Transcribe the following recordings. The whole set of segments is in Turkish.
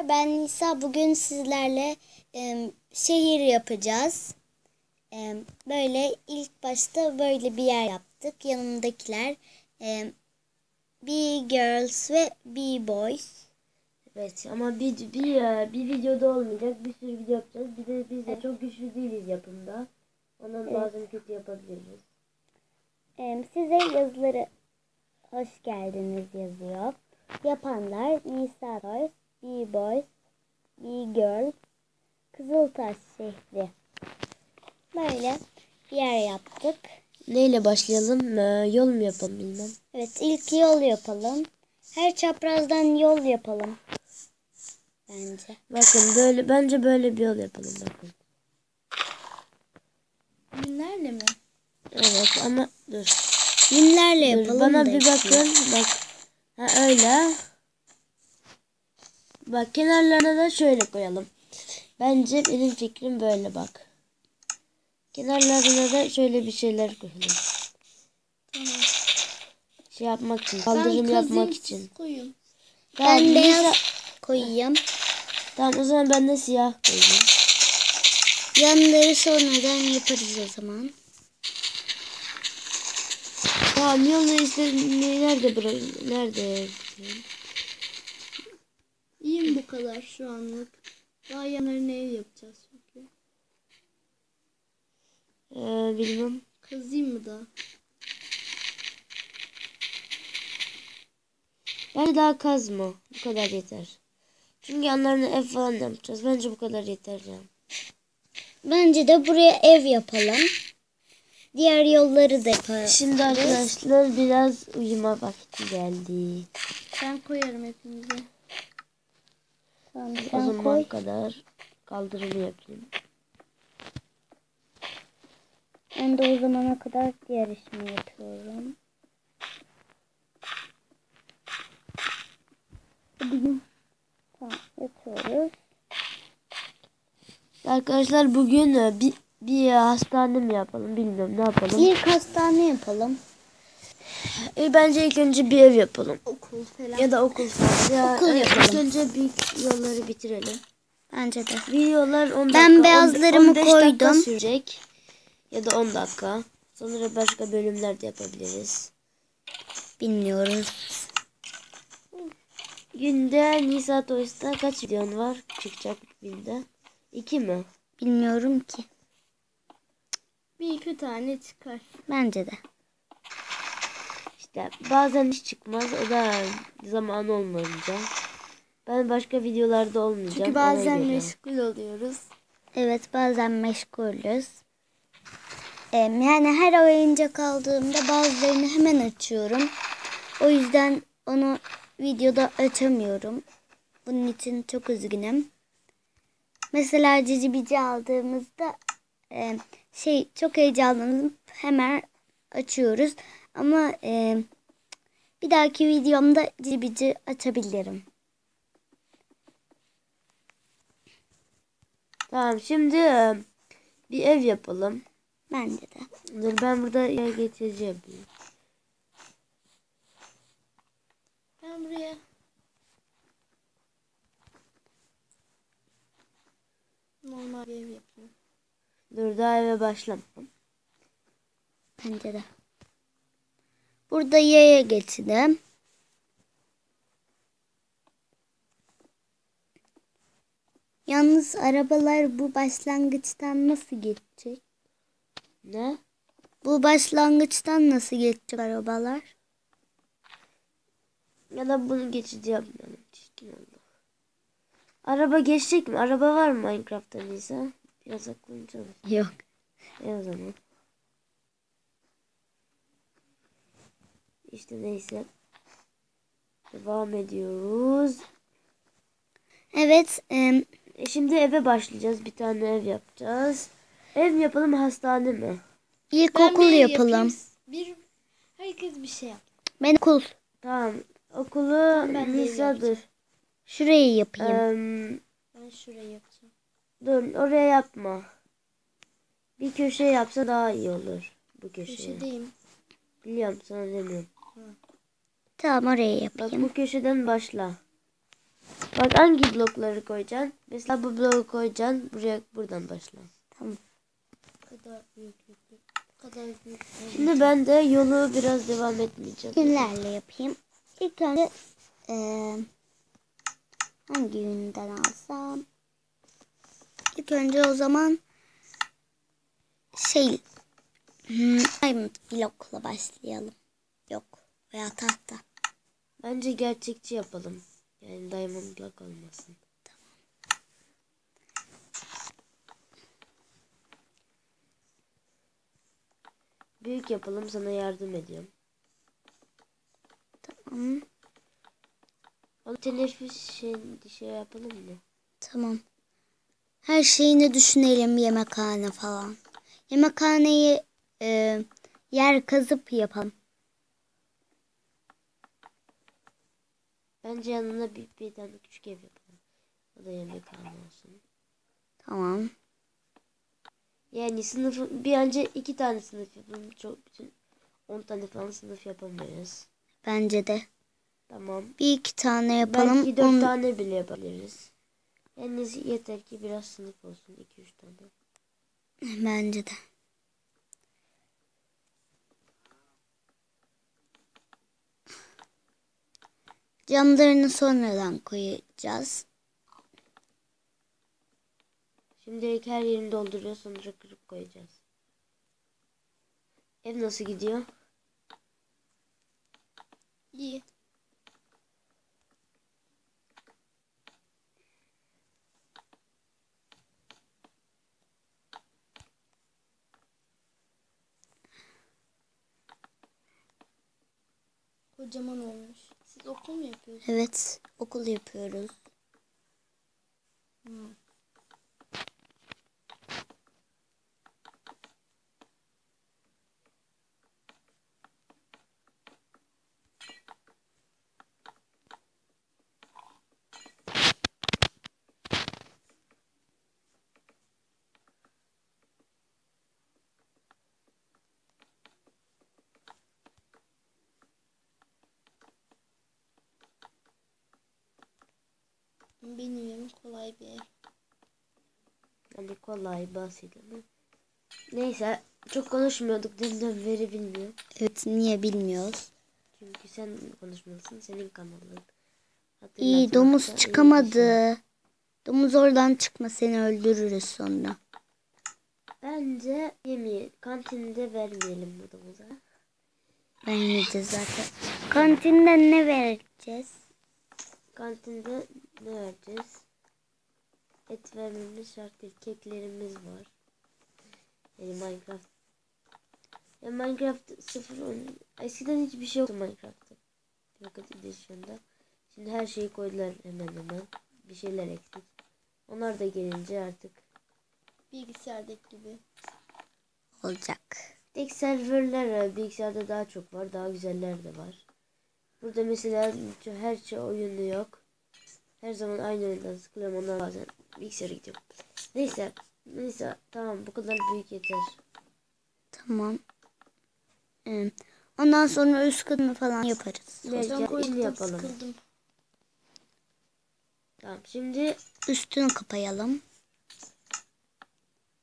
Arkadaşlar ben Nisa bugün sizlerle e, şehir yapacağız. E, böyle ilk başta böyle bir yer yaptık. Yanımdakiler e, B-Girls ve B-Boys. Evet ama bir, bir, e, bir videoda olmayacak. Bir sürü video yapacağız. Bir de biz de çok güçlü değiliz yapımda. Ondan Evet. bazen kötü yapabiliriz. E, size yazıları hoş geldiniz yazıyor. Yapanlar Nisa Toys, B-Boys, B-Girls, Kızıltaş şehri. Böyle bir yer yaptık. Neyle başlayalım? Ee, yol mu yapalım bilmem. Evet ilk yol yapalım. Her çaprazdan yol yapalım. Bence. Bakın böyle bence böyle bir yol yapalım bakın. Binlerle mi? Evet ama dur. Binlerle dur yapalım. bana bir bakın. Bak. Ha öyle. Bak kenarlarına da şöyle koyalım. Bence benim fikrim böyle bak. Kenarlarına da şöyle bir şeyler koyalım. Şey yapmak için, kaldırım yapmak için. Koyun. Tamam, Ben beyaz koyayım. Tamam o zaman ben de siyah koyayım. Yanları sonradan yaparız o zaman. Tamam yolu işte ne- nerede bırak nerede? İyi mi bu kadar şu anlık? Daha yanlarına ev yapacağız çünkü. Ee, bilmem. Kazıyım mı da? Bence daha kazma. Bu kadar yeter. Çünkü yanlarına ev falan yapacağız. Bence bu kadar yeter ya. Bence de buraya ev yapalım. Diğer yolları da yaparız. Şimdi arkadaşlar biraz uyuma vakti geldi. Ben koyarım hepinize. Tamam, O zaman koy. kadar kaldırımı yapayım. Ben de o zamana kadar diğer işimi yapıyorum. Hadi. Tamam yapıyoruz. Arkadaşlar bugün e, bir, bir hastane mi yapalım bilmiyorum ne yapalım. İlk hastane yapalım. E, bence ilk önce bir ev yapalım. Okul falan. Ya da okul falan. Ya, Okul yapalım. İlk önce büyük yolları bitirelim. Bence de. Videolar 10 dakika. Ben 10 beyazlarımı 15 dakika koydum. sürecek. Ya da 10 dakika. Sonra başka bölümler de yapabiliriz. Bilmiyoruz. Günde Nisa Toys'ta kaç videon var? Çıkacak günde. 2 mi? Bilmiyorum ki. Bir iki tane çıkar. Bence de. İşte bazen hiç çıkmaz. O da zaman olmayınca. Ben başka videolarda olmayacağım. Çünkü bazen meşgul oluyoruz. Evet bazen meşgulüz. Ee, yani her oyuncak aldığımda bazılarını hemen açıyorum. O yüzden onu videoda açamıyorum. Bunun için çok üzgünüm. Mesela cici bici aldığımızda e, şey çok heyecanlanıp hemen açıyoruz. Ama e, bir dahaki videomda cici bici açabilirim. Tamam şimdi e, bir ev yapalım. Bence de. Dur ben burada yer geçeceğim. Ben buraya normal bir ev yapayım. Dur daha eve başlamam. Bence de. Burada yaya geçidi. Yalnız arabalar bu başlangıçtan nasıl geçecek? Ne? Bu başlangıçtan nasıl geçecek arabalar? Ya da bunu. Çirkin oldu. Araba geçecek mi? Araba var mı Minecraft'ta Nisa? Biraz aklım çalışır. Yok. E o zaman. İşte neyse. Devam ediyoruz. Evet. em, E şimdi eve başlayacağız. Bir tane ev yapacağız. Ev mi yapalım hastane mi? ilkokul Ben bir ev yapalım. yapayım. Bir herkes bir şey yap. Ben okul. Tamam. Okulu Ben Nisa'dır. Şurayı yapayım. Em, Ben şurayı yapacağım. dur oraya yapma. Bir köşe yapsa daha iyi olur. Bu köşeye. Köşedeyim. Biliyorum sana demiyorum. Tamam oraya Bak yapayım. bu köşeden başla. Bak hangi blokları koyacaksın? Mesela bu bloğu koyacaksın. Buraya buradan başla. Tamam. Kadar büyüklük. Bu kadar büyük. Şimdi ben de yolu biraz devam etmeyeceğim. Günlerle yapayım. İlk önce eee, hangi yünden alsam? İlk önce o zaman şey hmm, diamond blokla başlayalım. Veya tahta. Bence gerçekçi yapalım. Yani diamond block olmasın. Büyük yapalım sana yardım ediyorum. Tamam. O teneffüs şey, şey yapalım mı? Tamam. Her şeyini düşünelim yemekhane falan. Yemekhaneyi eee, yer kazıp yapalım. Bence yanına bir, bir tane küçük ev yapalım. O da yemekhane olsun. Tamam. Yani sınıfı bir önce iki tane sınıf yapalım. Çok bütün 10 tane falan sınıf yapamayız. Bence de. Tamam. Bir iki tane yapalım. Belki dört On- tane bile yapabiliriz. Yani yeter ki biraz sınıf olsun. 2-3 tane. Bence de. Camlarını sonradan koyacağız. Şimdilik her yerini dolduruyor sonra kırıp koyacağız. Ev nasıl gidiyor? İyi. Kocaman olmuş. Siz okul mu yapıyorsunuz? Evet, okul yapıyoruz. Bilmiyorum kolay bir ev. Hani kolay basit ama. Neyse çok konuşmuyorduk dünden beri bilmiyorum. Evet, niye bilmiyoruz. Çünkü sen konuşmalısın senin kanalın. İyi, domuz iyi şey. çıkamadı. Domuz oradan çıkma, seni öldürürüz sonra. Bence yemeği kantinde vermeyelim bu domuza. Vermeyeceğiz zaten. Kantinden ne vereceğiz? Kantinde ne vereceğiz? Et vermemiz şart değil. Keklerimiz var. Yani Minecraft. Ya Minecraft sıfır oyun- Eskiden hiçbir şey yoktu Minecraft'ta. Rocket Edition'da. Şimdi her şeyi koydular hemen hemen. Bir şeyler eksik. Onlar da gelince artık Bilgisayardaki gibi. Olacak. Tek serverler. Bilgisayarda daha çok var. Daha güzeller de var. Burada mesela her şey oyunu yok. Her zaman aynı oyundan sıkılıyorum. Ondan bazen bilgisayara gidiyorum. Neyse. Neyse. Tamam. Bu kadar büyük yeter. Tamam. Ee, Ondan sonra üst katını falan yaparız. Koydum yapalım. sıkıldım. Tamam. Şimdi Üstünü kapayalım.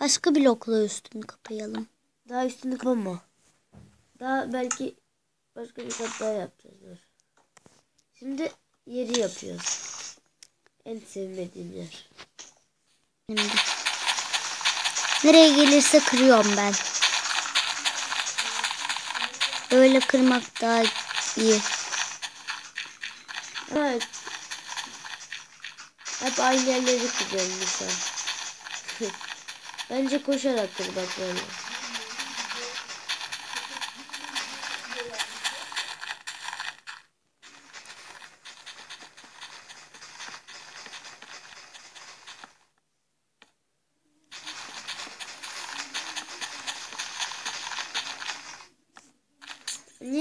Başka blokla üstünü kapayalım. daha üstünü kapama. Daha belki başka bir kat daha yapacağız. Şimdi yeri yapıyoruz. En sevmediğim yer. Şimdi. Nereye gelirse kırıyorum ben. Böyle kırmak daha iyi. Evet. Hep aynı yerleri kırıyorum mesela. Bence koşarak kır bak böyle.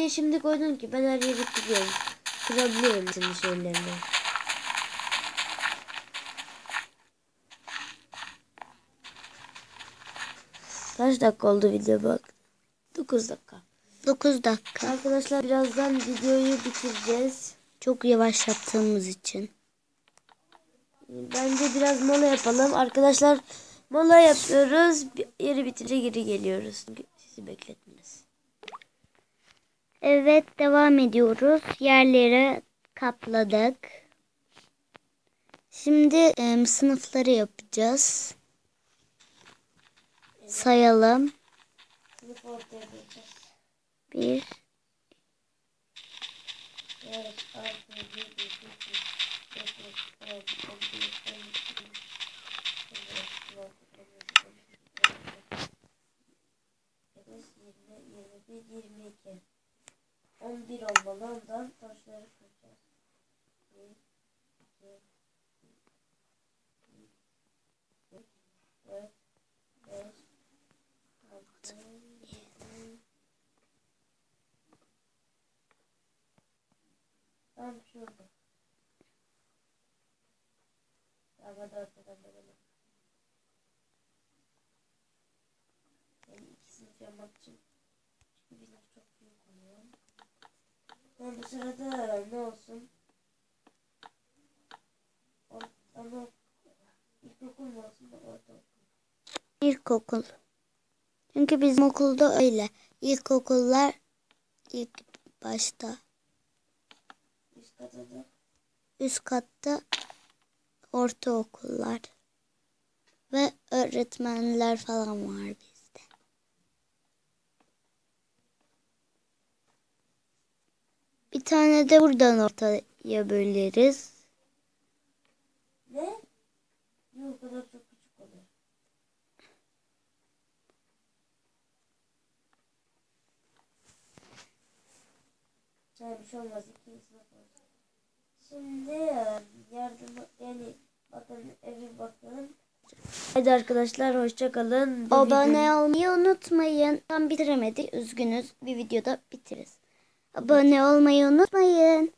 Niye şimdi koydun ki? Ben her yeri kırıyorum. Kırabiliyorum senin şeylerini. Kaç dakika oldu video bak. 9 dakika. 9 dakika. Arkadaşlar birazdan videoyu bitireceğiz. Çok yavaş yaptığımız için. Bence biraz mola yapalım. Arkadaşlar mola yapıyoruz. Yeri bitince geri geliyoruz. Sizi bekletmeyiz. Evet devam ediyoruz. Yerleri kapladık. Şimdi em, sınıfları yapacağız. Sayalım. Bir, Evet, altı, yedi, sekiz, dokuz, on, on bir, on iki, on üç, on dört, on beş, on altı, on yedi, on sekiz, yirmi, yirmi bir, yirmi iki. On bir olmalı. Ondan taşları koyacağız. Bir, iki, üç, dört, beş, altı, yedi, Tam şurada. Tamam hadi ortadan verelim. Yani ikisini yapmak için. Çünkü bizim çok büyük oluyor. Yani bu sırada ne olsun? Or ama ilkokul mu olsun da ortaokul. ilkokul. Çünkü bizim okulda öyle. İlkokullar ilk başta. Üst katta ortaokullar. Ve öğretmenler falan var bizde. Bir tane de buradan ortaya böleriz. Yok o kadar çok küçük oluyor. Yani bir şey olmaz. olsun. Şimdi yardım yani bakın evi bakın. Haydi arkadaşlar hoşça kalın. Bu Abone olmayı unutmayın. Tam bitiremedik. Üzgünüz. Bir videoda bitiririz. Abone olmayı unutmayın.